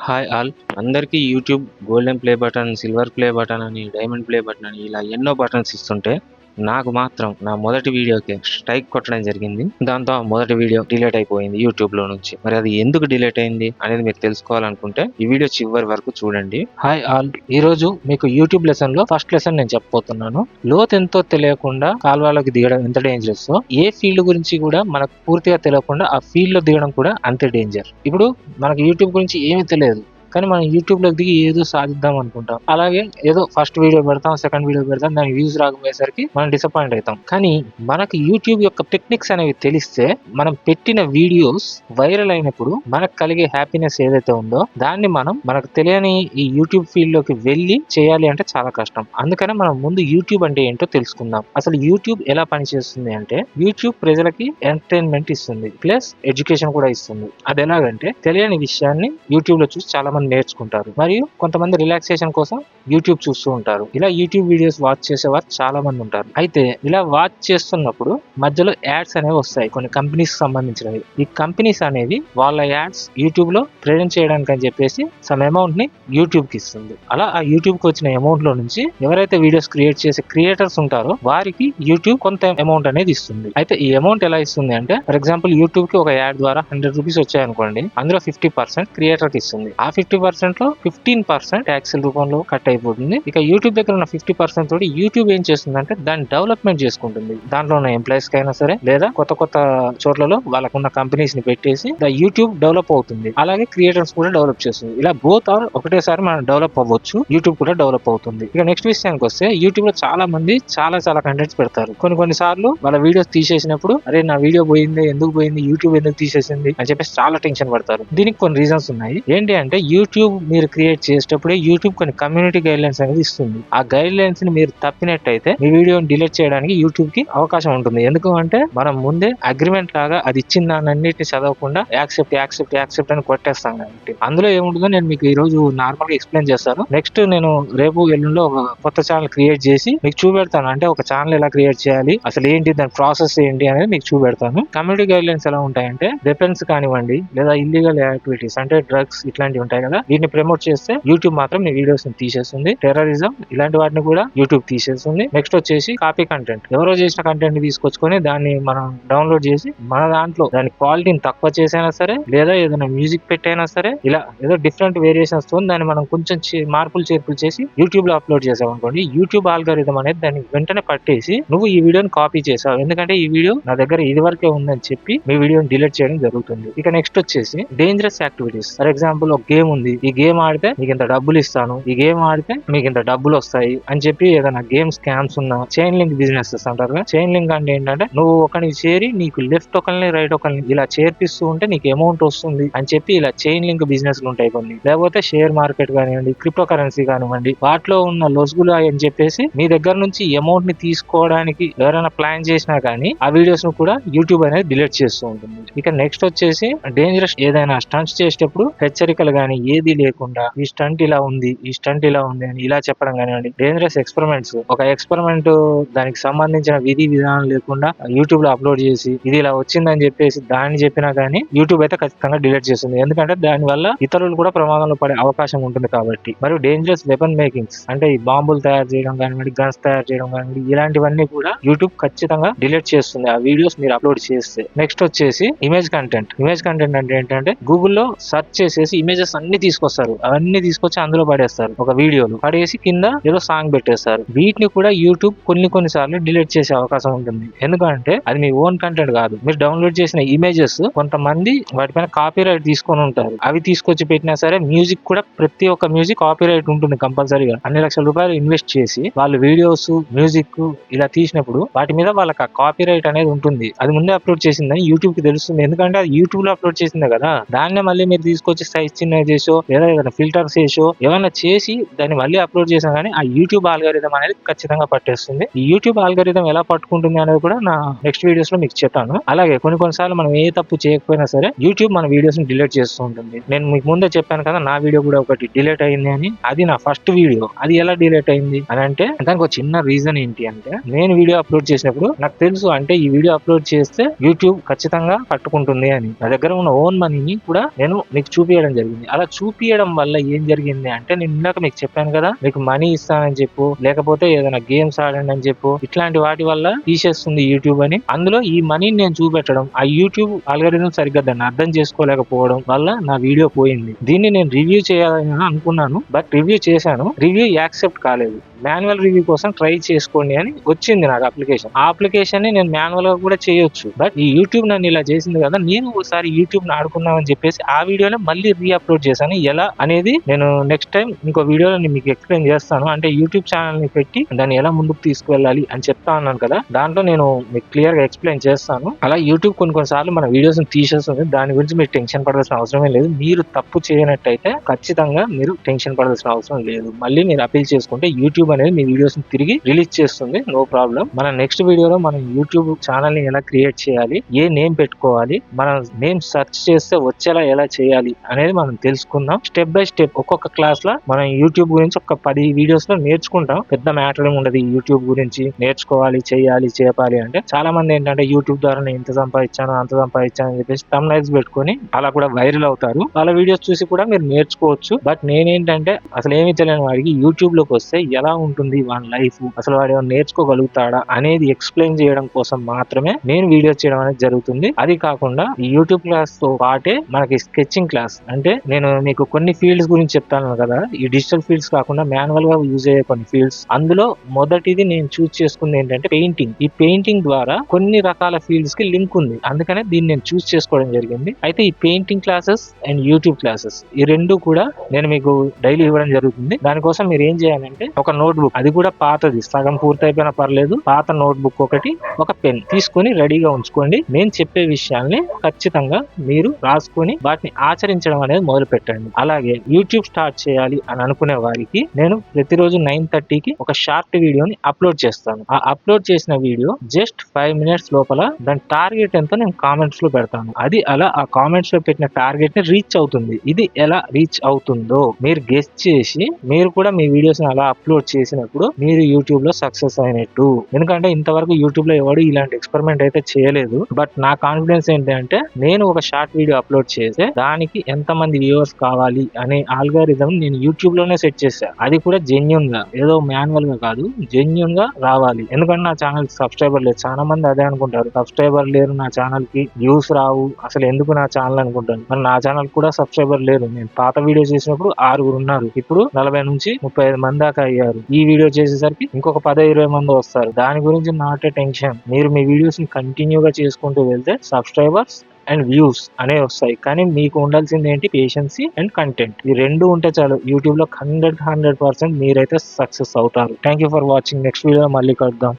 Hi all అందరికీ YouTube golden play button silver play button అని diamond play button అని ఇలా ఎన్నో బటన్స్ ఇస్తుంటే నాకు మాత్రం నా మొదటి వీడియోకి స్ట్రైక్ కొట్టడం జరిగింది. దాంతో మొదటి వీడియో డిలీట్ అయిపోయింది యూట్యూబ్లో నుంచి. మరి అది ఎందుకు డిలీట్ అయింది అనేది మీరు తెలుసుకోవాలనుకుంటే ఈ వీడియో చివరి వరకు చూడండి. హాయ్ ఆల్ ఈ రోజు మీకు యూట్యూబ్ లెసన్లో ఫస్ట్ లెసన్ నేను చెప్పబోతున్నాను. లోతు ఎంతో తెలియకుండా కాల్వలోకి దిగడం ఎంత డేంజరస్ ఏ ఫీల్డ్ గురించి కూడా మనకు పూర్తిగా తెలియకుండా ఆ ఫీల్డ్లో దిగడం కూడా అంతే డేంజర్ ఇప్పుడు మనకు యూట్యూబ్ గురించి ఏమీ తెలియదు. కానీ మనం యూట్యూబ్లోకి దిగి ఏదో సాధిద్దాం అనుకుంటాం. అలాగే ఏదో ఫస్ట్ వీడియో పెడతాం సెకండ్ వీడియో పెడతాం దాని వ్యూస్ రాకపోయేసరికి మనం డిసప్పాయింట్ అవుతాం. కానీ మనకి యూట్యూబ్ యొక్క టెక్నిక్స్ అనేవి తెలిస్తే మనం పెట్టిన వీడియోస్ వైరల్ అయినప్పుడు మనకు కలిగే హ్యాపీనెస్ ఏదైతే ఉందో దాన్ని మనం మనకు తెలియని ఈ యూట్యూబ్ ఫీల్డ్లోకి వెళ్ళి చేయాలి అంటే చాలా కష్టం. అందుకనే మనం ముందు యూట్యూబ్ అంటే ఏంటో తెలుసుకుందాం. అసలు యూట్యూబ్ ఎలా పనిచేస్తుంది అంటే యూట్యూబ్ ప్రజలకి ఎంటర్టైన్మెంట్ ఇస్తుంది ప్లస్ ఎడ్యుకేషన్ కూడా ఇస్తుంది. అది ఎలాగంటే తెలియని విషయాన్ని యూట్యూబ్లో చూసి చాలా కొంతమంది నేర్చుకుంటారు. మరియు కొంతమంది రిలాక్సేషన్ కోసం యూట్యూబ్ చూస్తూ ఉంటారు. ఇలా యూట్యూబ్ వీడియోస్ వాచ్ చేసేవారు చాలా మంది ఉంటారు. అయితే ఇలా వాచ్ చేస్తున్నప్పుడు మధ్యలో యాడ్స్ అనేవి వస్తాయి. కొన్ని కంపెనీస్ సంబంధించినవి. ఈ కంపెనీస్ అనేవి వాళ్ళ యాడ్స్ యూట్యూబ్లో ప్రజెంట్ చేయడానికి అని చెప్పేసి సమ్ అమౌంట్ని యూట్యూబ్కి ఇస్తుంది. అలా ఆ యూట్యూబ్కి వచ్చిన అమౌంట్లో నుంచి ఎవరైతే వీడియోస్ క్రియేట్ చేసే క్రియేటర్స్ ఉంటారో వారికి యూట్యూబ్ కొంత అమౌంట్ అనేది ఇస్తుంది. అయితే ఈ అమౌంట్ ఎలా ఇస్తుంది అంటే ఫర్ ఎగ్జాంపుల్ యూట్యూబ్కి ఒక యాడ్ ద్వారా హండ్రెడ్ రూపీస్ వచ్చాయనుకోండి అందులో ఫిఫ్టీ పర్సెంట్ క్రియేటర్కి ఇస్తుంది. ఆ ఫిఫ్టీ ఫిఫ్టీ పర్సెంట్లో ఫిఫ్టీన్ పర్సెంట్ ట్యాక్స్ రూపంలో కట్ అయిపోతుంది. ఇక యూట్యూబ్ దగ్గర ఉన్న ఫిఫ్టీ పర్సెంట్ తోటి యూట్యూబ్ ఏం చేస్తుందంటే దాన్ని డెవలప్మెంట్ చేసుకుంటుంది. దాంట్లో ఉన్న ఎంప్లాయీస్ కైనా సరే లేదా కొత్త కొత్త చోట్లలో వాళ్ళకున్న కంపెనీస్ని పెట్టేసి యూట్యూబ్ డెవలప్ అవుతుంది. అలాగే క్రియేటర్స్ కూడా డెవలప్ చేస్తుంది. ఇలా బోత్ ఆర్ ఒకటేసారి మనం డెవలప్ అవ్వచ్చు. యూట్యూబ్ కూడా డెవలప్ అవుతుంది. ఇక నెక్స్ట్ విషయానికి వస్తే యూట్యూబ్లో చాలా మంది చాలా చాలా కంటెంట్స్ పెడతారు. కొన్ని కొన్ని సార్లు వాళ్ళ వీడియోస్ తీసేసినప్పుడు అరే నా వీడియో పోయింది ఎందుకు పోయింది? యూట్యూబ్ ఎందుకు తీసేసింది? అని చెప్పేసి చాలా టెన్షన్ పడతారు. దీనికి కొన్ని రీజన్స్ ఉన్నాయి. ఏంటి అంటే యూట్యూబ్ మీరు క్రియేట్ చేసేటప్పుడే యూట్యూబ్ కొన్ని కమ్యూనిటీ గైడ్ లైన్స్ అనేది ఇస్తుంది. ఆ గైడ్ లైన్స్ని మీరు తప్పినట్టయితే మీ వీడియోని డిలీట్ చేయడానికి యూట్యూబ్కి అవకాశం ఉంటుంది. ఎందుకు అంటే మనం ముందే అగ్రిమెంట్ లాగా అది ఇచ్చిన దాన్ని అన్నిటిని చదవకుండా యాక్సెప్ట్ యాక్సెప్ట్ యాక్సెప్ట్ అని కొట్టేస్తాం కాబట్టి. అందులో ఏముంటుందో నేను మీకు ఈ రోజు నార్మల్గా ఎక్స్ప్లెయిన్ చేస్తాను. నెక్స్ట్ నేను రేపు ఎల్లుండిలో ఒక కొత్త ఛానల్ క్రియేట్ చేసి మీకు చూపెడతాను. అంటే ఒక ఛానల్ ఎలా క్రియేట్ చేయాలి అసలు ఏంటి దాని ప్రాసెస్ ఏంటి అనేది మీకు చూపెడతాను. కమ్యూనిటీ గైడ్ లైన్స్ ఎలా ఉంటాయంటే వెపన్స్ కానివ్వండి లేదా ఇల్లీగల్ యాక్టివిటీస్ అంటే డ్రగ్స్ ఇట్లాంటివి ఉంటాయి కదా. వీటిని ప్రమోట్ చేస్తే యూట్యూబ్ మాత్రం మీ వీడియోస్ని తీసేస్తుంది. టెర్రరిజం ఇలాంటి వాటిని కూడా యూట్యూబ్ తీసేస్తుంది. నెక్స్ట్ వచ్చేసి కాపీ కంటెంట్ ఎవరో చేసిన కంటెంట్ని తీసుకొచ్చుకొని దాన్ని మనం డౌన్లోడ్ చేసి మన దాంట్లో దాని క్వాలిటీని తక్కువ చేసైనా సరే లేదా ఏదైనా మ్యూజిక్ పెట్టైనా సరే ఇలా ఏదో డిఫరెంట్ వేరియేషన్స్తో దాన్ని మనం కొంచెం చే- మార్పులు చేర్పులు చేసి యూట్యూబ్లో అప్లోడ్ చేసాం అనుకోండి యూట్యూబ్ ఆల్గారిథం అనేది దాన్ని వెంటనే పట్టేసి నువ్వు ఈ వీడియోని కాపీ చేసావు. ఎందుకంటే ఈ వీడియో నా దగ్గర ఇది వరకే ఉందని చెప్పి మీ వీడియోని డిలీట్ చేయడం జరుగుతుంది. ఇక నెక్స్ట్ వచ్చేసి డేంజరస్ యాక్టివిటీస్ ఫర్ ఎగ్జాంపుల్ ఒక గేమ్ ఉంది. ఈ గేమ్ ఆడితే మీకు ఇంత డబ్బులు ఇస్తాను. ఈ గేమ్ ఆడితే మీకు ఇంత డబ్బులు వస్తాయి అని చెప్పి ఏదైనా గేమ్ స్కామ్స్ ఉన్న చైన్ లింక్ బిజినెస్ అంటారు కదా? చైన్ లింక్ అంటే ఏంటంటే నువ్వు ఒకరిని చేరి నీకు లెఫ్ట్ ఒకరిని రైట్ ఒకరిని ఇలా చేర్పిస్తూ ఉంటే నీకు అమౌంట్ వస్తుంది అని చెప్పి ఇలా చైన్ లింక్ బిజినెస్ ఉంటాయి కొన్ని. లేకపోతే షేర్ మార్కెట్ కానివ్వండి క్రిప్టో కరెన్సీ కానివ్వండి వాటిలో ఉన్న లొసుగులు అని చెప్పేసి మీ దగ్గర నుంచి అమౌంట్ని తీసుకోవడానికి ఎవరైనా ప్లాన్ చేసినా కానీ ఆ వీడియోస్ను కూడా యూట్యూబ్ అనేది డిలీట్ చేస్తూ ఉంటుంది. ఇక నెక్స్ట్ వచ్చేసి డేంజరస్ ఏదైనా స్టంట్స్ చేసేటప్పుడు హెచ్చరికలు కానీ ఏది లేకుండా ఈ స్టంట్ ఇలా ఉంది ఈ స్టంట్ ఇలా ఉంది అని ఇలా చెప్పడం కానివ్వండి. డేంజరస్ ఎక్స్పెరిమెంట్స్ ఒక ఎక్స్పెరిమెంట్ దానికి సంబంధించిన విధి విధానం లేకుండా యూట్యూబ్లో అప్లోడ్ చేసి ఇది ఇలా వచ్చిందని చెప్పేసి దాన్ని చెప్పినా కానీ యూట్యూబ్ అయితే ఖచ్చితంగా డిలీట్ చేస్తుంది. ఎందుకంటే దాని వల్ల ఇతరులు కూడా ప్రమాదంలో పడే అవకాశం ఉంటుంది కాబట్టి. మరియు డేంజరస్ వెపన్ మేకింగ్స్ అంటే ఈ బాంబులు తయారు చేయడం కానివ్వండి గన్స్ తయారు చేయడం కానివ్వండి ఇలాంటివన్నీ కూడా యూట్యూబ్ ఖచ్చితంగా డిలీట్ చేస్తుంది. ఆ వీడియోస్ మీరు అప్లోడ్ చేస్తే. నెక్స్ట్ వచ్చేసి ఇమేజ్ కంటెంట్ ఇమేజ్ కంటెంట్ అంటే ఏంటంటే గూగుల్లో సెర్చ్ చేసేసి ఇమేజెస్ అన్ని తీసుకొస్తారు. అవన్నీ తీసుకొచ్చి అందులో పడేస్తారు. ఒక వీడియోలు. పడేసి కింద ఏదో సాంగ్ పెట్టేస్తారు. వీటిని కూడా యూట్యూబ్ కొన్ని కొన్ని సార్లు డిలీట్ చేసే అవకాశం ఉంటుంది. ఎందుకంటే అది మీ ఓన్ కంటెంట్ కాదు. మీరు డౌన్లోడ్ చేసిన ఇమేజెస్ కొంతమంది వాటిపైన కాపీ రైట్ తీసుకొని ఉంటారు. అవి తీసుకొచ్చి పెట్టినా సరే మ్యూజిక్ కూడా ప్రతి ఒక్క మ్యూజిక్ కాపీ రైట్ ఉంటుంది కంపల్సరీగా. అన్ని లక్షల రూపాయలు ఇన్వెస్ట్ చేసి వాళ్ళు వీడియోస్ మ్యూజిక్ ఇలా తీసినప్పుడు వాటి మీద వాళ్ళకి కాపీ రైట్ అనేది ఉంటుంది. అది ముందే అప్లోడ్ చేసిందని యూట్యూబ్కి తెలుస్తుంది. ఎందుకంటే అది యూట్యూబ్లో అప్లోడ్ చేసిందే కదా. దాన్నే మళ్ళీ మీరు తీసుకొచ్చి సైజ్ చిన్న చేసో లేదా ఏదైనా ఫిల్టర్స్ చేసో ఏమైనా చేసి దాన్ని మళ్ళీ అప్లోడ్ చేసినా కానీ ఆ యూట్యూబ్ ఆల్గరిథం అనేది ఖచ్చితంగా పట్టేస్తుంది. ఈ యూట్యూబ్ ఆల్గరిథం ఎలా పట్టుకుంటుంది అనేది కూడా నా నెక్స్ట్ వీడియోస్లో మీకు చెప్తాను. అలాగే కొన్ని కొన్నిసార్లు మనం ఏ తప్పు చేయకపోయినా సరే యూట్యూబ్ మన వీడియోస్ని డిలీట్ చేస్తూ ఉంటుంది. నేను మీకు ముందే చెప్పాను కదా నా వీడియో కూడా ఒకటి డిలీట్ అయింది అని. అది నా ఫస్ట్ వీడియో అది ఎలా డిలీట్ అయింది అని అంటే దానికి ఒక చిన్న రీజన్ ఏంటి అంటే నేను వీడియో అప్లోడ్ చేసినప్పుడు నాకు తెలుసు అంటే ఈ వీడియో అప్లోడ్ చేస్తే యూట్యూబ్ ఖచ్చితంగా పట్టుకుంటుంది అని. నా దగ్గర ఉన్న ఓన్ మనీని కూడా నేను మీకు చూపించడం జరిగింది. అలా చూపియడం వల్ల ఏం జరిగింది అంటే నేను ఇందాక మీకు చెప్పాను కదా మీకు మనీ ఇస్తానని చెప్పు లేకపోతే ఏదైనా గేమ్స్ ఆడండి అని చెప్పు ఇట్లాంటి వాటి వల్ల తీసేస్తుంది యూట్యూబ్ అని. అందులో ఈ మనీని నేను చూపెట్టడం ఆ యూట్యూబ్ ఆల్గరిథం సరిగ్గా దాన్ని అర్థం చేసుకోలేకపోవడం వల్ల నా వీడియో పోయింది. దీన్ని నేను రివ్యూ చేయాలని అనుకున్నాను బట్ రివ్యూ చేశాను. రివ్యూ యాక్సెప్ట్ కాలేదు. మాన్యువల్ రివ్యూ కోసం ట్రై చేసుకోండి అని వచ్చింది నాకు అప్లికేషన్. ఆ అప్లికేషన్ని నేను మాన్యువల్గా కూడా చేయొచ్చు బట్ ఈ యూట్యూబ్ నన్ను ఇలా చేసింది కదా నేను ఒకసారి యూట్యూబ్ ఆడుకున్నామని ఆడుకుందామని చెప్పేసి ఆ వీడియోని మళ్ళీ రీ అప్లోడ్ చేశాను. ఎలా అనేది నేను నెక్స్ట్ టైం ఇంకో వీడియోలో మీకు ఎక్స్ప్లెయిన్ చేస్తాను. అంటే యూట్యూబ్ ఛానల్ని పెట్టి దాన్ని ఎలా ముందుకు తీసుకువెళ్ళాలి అని చెప్తా ఉన్నాను కదా. దాంట్లో నేను మీకు క్లియర్గా ఎక్స్ప్లెయిన్ చేస్తాను. అలా యూట్యూబ్ కొన్ని కొన్నిసార్లు మన వీడియోస్ తీసేస్తుంది. దాని గురించి మీరు టెన్షన్ పడాల్సిన అవసరమే లేదు. మీరు తప్పు చేయనట్టయితే ఖచ్చితంగా మీరు టెన్షన్ పడాల్సిన అవసరం లేదు. మళ్ళీ మీరు అపీల్ చేసుకుంటే యూట్యూబ్ అనేది మీ వీడియోస్ని తిరిగి రిలీజ్ చేస్తుంది. నో ప్రాబ్లం మన నెక్స్ట్ వీడియోలో మనం యూట్యూబ్ ఛానల్ని ఎలా క్రియేట్ చేయాలి? ఏ నేమ్ పెట్టుకోవాలి? మనం నేమ్ సెర్చ్ చేస్తే వచ్చేలా ఎలా చేయాలి? అనేది మనం తెలుసుకుందాం స్టెప్ బై స్టెప్ ఒక్కొక్క క్లాస్లో మనం యూట్యూబ్ గురించి ఒక పది వీడియోస్లో నేర్చుకుంటాం. పెద్ద మ్యాటర్ ఏమి ఉండదు యూట్యూబ్ గురించి. నేర్చుకోవాలి చేయాలి చేపాలి అంటే చాలా మంది ఏంటంటే యూట్యూబ్ ద్వారా నేను ఇంత సంపాదించాను అంత సంపాదించాను అని చెప్పేసి తమ్నైల్స్ పెట్టుకొని అలా కూడా వైరల్ అవుతారు. వాళ్ళ వీడియోస్ చూసి కూడా మీరు నేర్చుకోవచ్చు. బట్ నేనేంటంటే అసలు ఏమీ తెలియని వాడికి యూట్యూబ్లోకి వస్తే ఎలా ఉంటుంది వాని లైఫ్ అసలు వాడు ఏమైనా నేర్చుకోగలుగుతాడా అనేది ఎక్స్ప్లెయిన్ చేయడం కోసం మాత్రమే నేను వీడియో చేయడం అనేది జరుగుతుంది. అది కాకుండా ఈ యూట్యూబ్ క్లాస్తో పాటే మనకి స్కెచింగ్ క్లాస్ అంటే నేను మీకు కొన్ని ఫీల్డ్స్ గురించి చెప్తాను కదా. ఈ డిజిటల్ ఫీల్డ్స్ కాకుండా మాన్యువల్గా యూజ్ అయ్యే కొన్ని ఫీల్డ్స్ అందులో మొదటిది నేను చూస్ చేసుకుంది ఏంటంటే పెయింటింగ్ ఈ పెయింటింగ్ ద్వారా కొన్ని రకాల ఫీల్డ్స్కి లింక్ ఉంది. అందుకనే దీన్ని నేను చూస్ చేసుకోవడం జరిగింది. అయితే ఈ painting classes and YouTube classes ఈ రెండు కూడా నేను మీకు డైలీ ఇవ్వడం జరుగుతుంది. దానికోసం మీరు ఏం చేయాలంటే ఒక నోట్ బుక్ అది కూడా పాతది. సగం పూర్తయిపోయినా పర్లేదు. పాత నోట్ బుక్ ఒకటి ఒక పెన్ తీసుకొని రెడీగా ఉంచుకోండి. నేను చెప్పే విషయాల్ని ఖచ్చితంగా మీరు రాసుకొని వాటిని ఆచరించడం అనేది మొదలు పెట్టండి అలాగే యూట్యూబ్ స్టార్ట్ చేయాలి అని అనుకునే వారికి నేను ప్రతిరోజు నైన్ థర్టీకి ఒక షార్ట్ వీడియోని అప్లోడ్ చేస్తాను. ఆ అప్లోడ్ చేసిన వీడియో జస్ట్ ఫైవ్ మినిట్స్ లోపల దాని టార్గెట్ ఎంతో నేను కామెంట్స్లో పెడతాను. అది అలా ఆ కామెంట్స్లో పెట్టిన టార్గెట్ని రీచ్ అవుతుంది. ఇది ఎలా రీచ్ అవుతుందో మీరు గెస్ట్ చేసి మీరు కూడా మీ వీడియోస్ అలా అప్లోడ్ చేసినప్పుడు మీరు యూట్యూబ్లో సక్సెస్ అయినట్టు. ఎందుకంటే ఇంతవరకు యూట్యూబ్లో ఎవడు ఇలాంటి ఎక్స్పెరిమెంట్ అయితే చేయలేదు. బట్ నా కాన్ఫిడెన్స్ ఏంటంటే నేను ఒక షార్ట్ వీడియో అప్లోడ్ చేస్తే దానికి ఎంత మంది వ్యూవర్స్ కావాలి అనే ఆల్గారిథం నేను యూట్యూబ్లోనే సెట్ చేశా. అది కూడా జెన్యున్గా ఏదో మాన్యువల్గా కాదు జెన్యున్గా రావాలి. ఎందుకంటే నా ఛానల్ సబ్స్క్రైబర్ లేదు. చాలా మంది అదే అనుకుంటారు. సబ్స్క్రైబర్ లేరు నా ఛానల్కి వ్యూస్ రావు. అసలు ఎందుకు నా ఛానల్ అనుకుంటాను? మరి నా ఛానల్ కూడా సబ్స్క్రైబర్ లేరు. నేను పాత వీడియో చేసినప్పుడు ఆరుగురు ఉన్నారు. ఇప్పుడు నలభై నుంచి ముప్పై ఐదు మంది దాకా అయ్యారు. ఈ వీడియో చేసేసరికి ఇంకొక పది ఇరవై మంది వస్తారు. దాని గురించి నాటే టెన్షన్. మీరు మీ వీడియోస్ని కంటిన్యూగా చేసుకుంటూ వెళ్తే సబ్స్క్రైబర్స్ అండ్ వ్యూస్ అనేవి వస్తాయి. కానీ మీకు ఉండాల్సింది ఏంటి? పేషెన్సీ అండ్ కంటెంట్ ఈ రెండు ఉంటే చాలు యూట్యూబ్లో హండ్రెడ్ హండ్రెడ్ పర్సెంట్ మీరైతే సక్సెస్ అవుతారు. Thank you for watching next video మళ్ళీ కలుద్దాం.